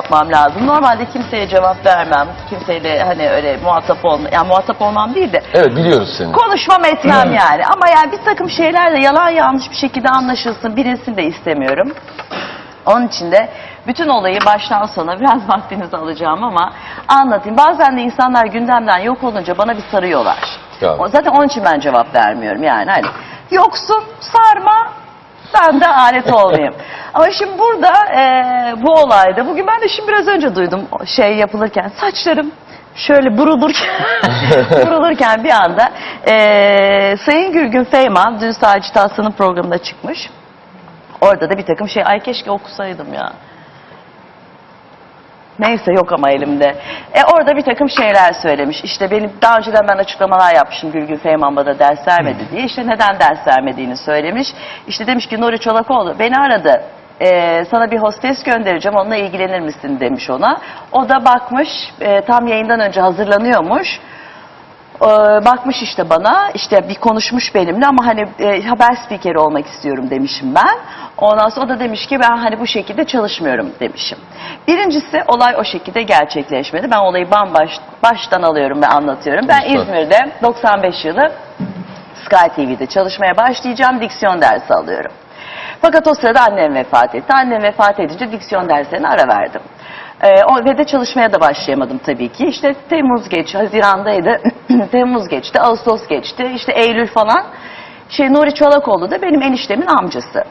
yapmam lazım. Normalde kimseye cevap vermem. Kimseyle hani öyle muhatap olma, yani muhatap olmam değil de Evet biliyoruz seni. konuşmam etmem yani. Ama yani bir takım şeyler de yalan yanlış bir şekilde anlaşılsın bilinsin de istemiyorum. Onun için de bütün olayı baştan sona biraz vaktinizi alacağım ama anlatayım. Bazen de insanlar gündemden yok olunca bana bir sarıyorlar. Ya. Zaten onun için ben cevap vermiyorum yani. Hani yoksun sarma ben de alet olmayayım. Ama şimdi burada e, bu olayda bugün ben de şimdi biraz önce duydum şey yapılırken saçlarım şöyle burulurken burulurken bir anda e, Sayın Gülgün Feyman dün Sacit Aslan'ın programında çıkmış. Orada da bir takım şey ay keşke okusaydım ya. Neyse yok ama elimde. E orada bir takım şeyler söylemiş. İşte benim daha önceden ben açıklamalar yapmışım Gülgün Feyman bana ders vermedi diye. İşte neden ders vermediğini söylemiş. İşte demiş ki Nuri Çolakoğlu beni aradı. E, sana bir hostes göndereceğim onunla ilgilenir misin demiş ona. O da bakmış e, tam yayından önce hazırlanıyormuş. Ee, bakmış işte bana işte bir konuşmuş benimle ama hani e, haber spikeri olmak istiyorum demişim ben. Ondan sonra o da demiş ki ben hani bu şekilde çalışmıyorum demişim. Birincisi olay o şekilde gerçekleşmedi. Ben olayı bambaş baştan alıyorum ve anlatıyorum. Ben Lütfen. İzmir'de 95 yılı Sky TV'de çalışmaya başlayacağım. Diksiyon dersi alıyorum. Fakat o sırada annem vefat etti. Annem vefat edince diksiyon derslerine ara verdim. Ee, o, ve de çalışmaya da başlayamadım tabii ki. İşte Temmuz geç, Haziran'daydı. Temmuz geçti, Ağustos geçti, işte Eylül falan. Şey Nuri Çolakoğlu da benim eniştemin amcası.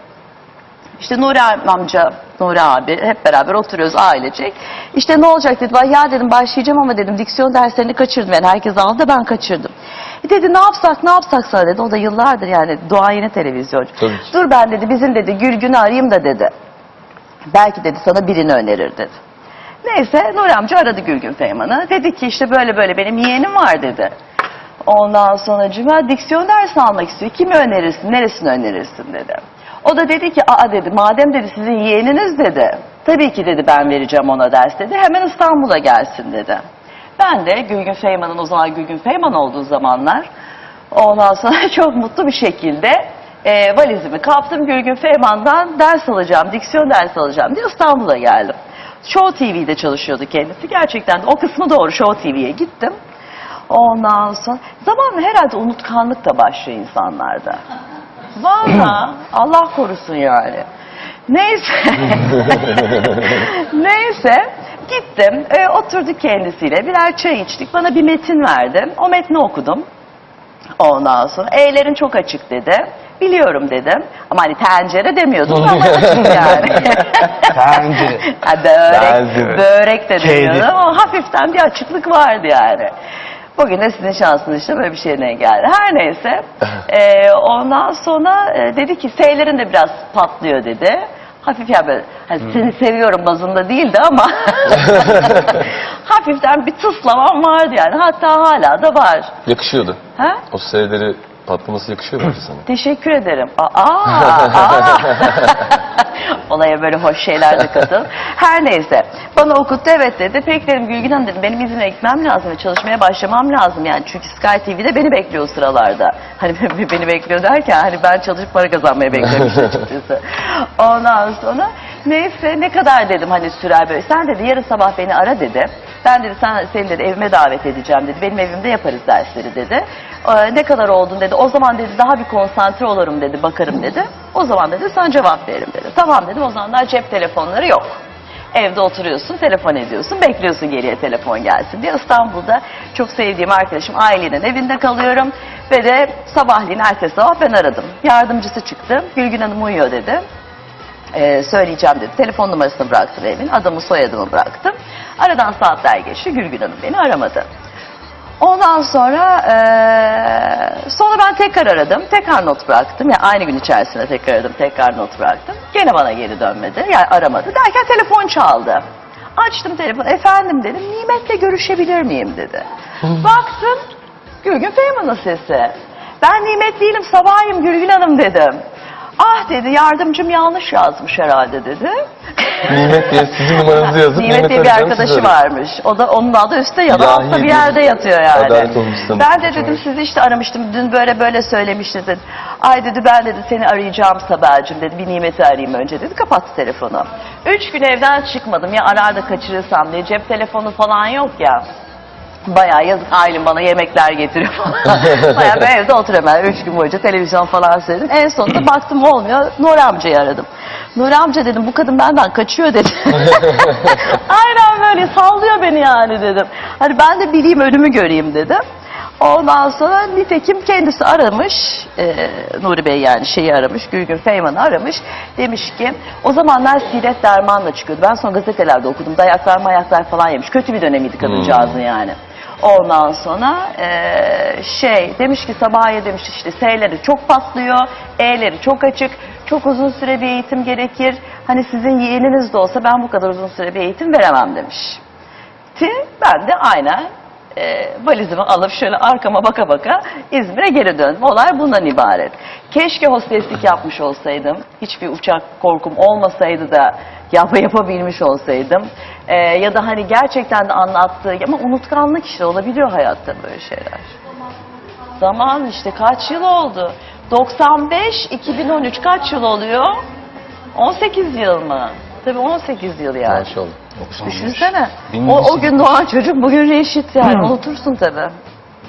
İşte Nuri amca, Nuri abi hep beraber oturuyoruz ailecek. İşte ne olacak dedi. "Vay Ya dedim başlayacağım ama dedim diksiyon derslerini kaçırdım. Yani herkes aldı da ben kaçırdım. E dedi ne yapsak ne yapsak sana dedi. O da yıllardır yani duayene televizyoncu. Tabii ki. Dur ben dedi bizim dedi Gülgün'ü arayayım da dedi. Belki dedi sana birini önerir dedi. Neyse Nuri amca aradı Gülgün Feyman'ı. Dedi ki işte böyle böyle benim yeğenim var dedi. Ondan sonra cuma diksiyon dersi almak istiyor. Kimi önerirsin, neresini önerirsin dedi. O da dedi ki aa dedi madem dedi sizin yeğeniniz dedi. Tabii ki dedi ben vereceğim ona ders dedi. Hemen İstanbul'a gelsin dedi. Ben de Gülgün Feyman'ın o zaman Gülgün Feyman olduğu zamanlar ondan sonra çok mutlu bir şekilde e, valizimi kaptım Gülgün Feyman'dan ders alacağım, diksiyon dersi alacağım diye İstanbul'a geldim. Show TV'de çalışıyordu kendisi. Gerçekten de o kısmı doğru Show TV'ye gittim. Ondan sonra zamanla herhalde unutkanlık da başlıyor insanlarda. Valla Allah korusun yani. Neyse. Neyse gittim e, oturduk kendisiyle birer çay içtik. Bana bir metin verdi. O metni okudum. Ondan sonra E'lerin çok açık dedi. Biliyorum dedim. Ama hani tencere demiyordum ama açık yani. Tencere. ha, börek, börek de demiyordum ama hafiften bir açıklık vardı yani Bugün de sizin şansınız işte böyle bir şeyine geldi. Her neyse. e, ondan sonra e, dedi ki S'lerin de biraz patlıyor dedi. Hafif ya böyle hani seni seviyorum bazında değildi ama hafiften bir tıslamam vardı yani. Hatta hala da var. Yakışıyordu. Ha? O seyirleri patlaması yakışıyor bence sana. Teşekkür ederim. Aa, aa. Olaya böyle hoş şeyler de katıl. Her neyse. Bana okuttu evet dedi. Peki dedim Gülgün Hanım dedim benim İzmir'e gitmem lazım ve çalışmaya başlamam lazım yani. Çünkü Sky TV'de beni bekliyor sıralarda. Hani beni bekliyor derken hani ben çalışıp para kazanmaya bekliyorum işte açıkçası. Ondan sonra neyse ne kadar dedim hani sürer böyle. Sen dedi yarın sabah beni ara dedi. Ben dedi sen, seni dedi evime davet edeceğim dedi. Benim evimde yaparız dersleri dedi. Ee, ne kadar oldun dedi. O zaman dedi daha bir konsantre olurum dedi. Bakarım dedi. O zaman dedi sana cevap veririm dedi. Tamam dedim o zaman daha cep telefonları yok. Evde oturuyorsun, telefon ediyorsun, bekliyorsun geriye telefon gelsin diye. İstanbul'da çok sevdiğim arkadaşım ailenin evinde kalıyorum. Ve de sabahleyin ertesi sabah ben aradım. Yardımcısı çıktı. Gülgün Hanım uyuyor dedi. Ee, söyleyeceğim dedi. Telefon numarasını bıraktım evin. Adımı soyadımı bıraktım. Aradan saatler geçti. Gülgün Hanım beni aramadı. Ondan sonra ben tekrar aradım. Tekrar not bıraktım. Yani aynı gün içerisinde tekrar aradım. Tekrar not bıraktım. Gene bana geri dönmedi. Yani aramadı. Derken telefon çaldı. Açtım telefonu. Efendim dedim. Nimet'le görüşebilir miyim dedi. Baktım. Gülgün Feyman'ın sesi. Ben Nimet değilim. Sabahayım Gülgün Hanım dedim. Ah dedi yardımcım yanlış yazmış herhalde dedi. Nimet diye sizin numaranızı yazıp Nimet diye bir arkadaşı siz arayın. varmış. O da onun adı üstte ya da altta bir yerde yatıyor yani. adalet olmuşsunuz. Ben de dedim sizi işte aramıştım. Dün böyle böyle söylemiştiniz dedi. Ay dedi ben dedi seni arayacağım Sabahcığım dedi. Bir Nimet'i arayayım önce dedi. Kapattı telefonu. Üç gün evden çıkmadım ya arar da kaçırırsam diye. Cep telefonu falan yok ya. Bayağı yazık ailem bana yemekler getiriyor falan. Bayağı ben evde oturuyorum ben üç gün boyunca televizyon falan seyredim. En sonunda baktım olmuyor. Nuri amcayı aradım. Nuri amca dedim bu kadın benden kaçıyor dedi. Aynen böyle sallıyor beni yani dedim. Hani ben de bileyim önümü göreyim dedim. Ondan sonra nitekim kendisi aramış, e, Nuri Bey yani şeyi aramış, Gülgün Feyman'ı aramış. Demiş ki o zamanlar Siret Derman'la çıkıyordu. Ben sonra gazetelerde okudum. Dayaklar mayaklar falan yemiş. Kötü bir dönemiydi kadıncağızın yani. Ondan sonra e, şey demiş ki Sabahiye demiş işte S'leri çok patlıyor, E'leri çok açık, çok uzun süre bir eğitim gerekir. Hani sizin yeğeniniz de olsa ben bu kadar uzun süre bir eğitim veremem demiş. Ti, ben de aynen e, valizimi alıp şöyle arkama baka baka İzmir'e geri döndüm. Olay bundan ibaret. Keşke hosteslik yapmış olsaydım. Hiçbir uçak korkum olmasaydı da yap yapabilmiş olsaydım. E, ya da hani gerçekten de anlattığı ama unutkanlık işte olabiliyor hayatta böyle şeyler. Zaman işte kaç yıl oldu? 95, 2013 kaç yıl oluyor? 18 yıl mı? Tabii 18 yıl yani. Maşallah. Düşünsene. O, o gün doğan çocuk bugün reşit yani. Unutursun tabii.